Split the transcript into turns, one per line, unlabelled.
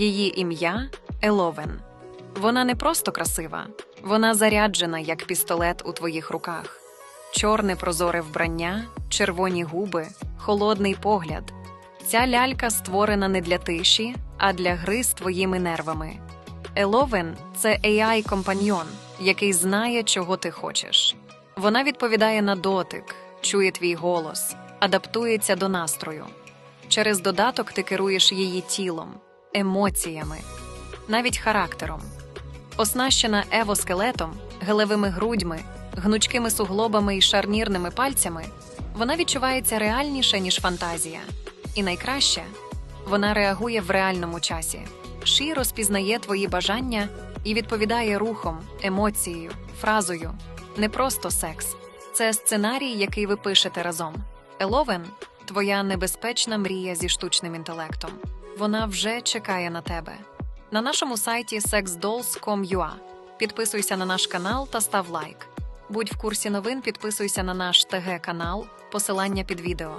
Її ім'я Еловен. Вона не просто красива, вона заряджена, як пістолет у твоїх руках. Чорне прозоре вбрання, червоні губи, холодний погляд. Ця лялька створена не для тиші, а для гри з твоїми нервами. Еловен це AI-компаньйон, який знає, чого ти хочеш. Вона відповідає на дотик, чує твій голос, адаптується до настрою. Через додаток ти керуєш її тілом, емоціями, навіть характером. Оснащена евоскелетом, гелевими грудьми, гнучкими суглобами і шарнірними пальцями, вона відчувається реальніше, ніж фантазія. І найкраще вона реагує в реальному часі. Ші розпізнає твої бажання і відповідає рухом, емоцією, фразою. Не просто секс. Це сценарій, який ви пишете разом. Еловен твоя небезпечна мрія зі штучним інтелектом. Вона вже чекає на тебе. На нашому сайті sexdolls.com.ua Підписуйся на наш канал та став лайк. Будь в курсі новин, підписуйся на наш ТГ канал, посилання під відео.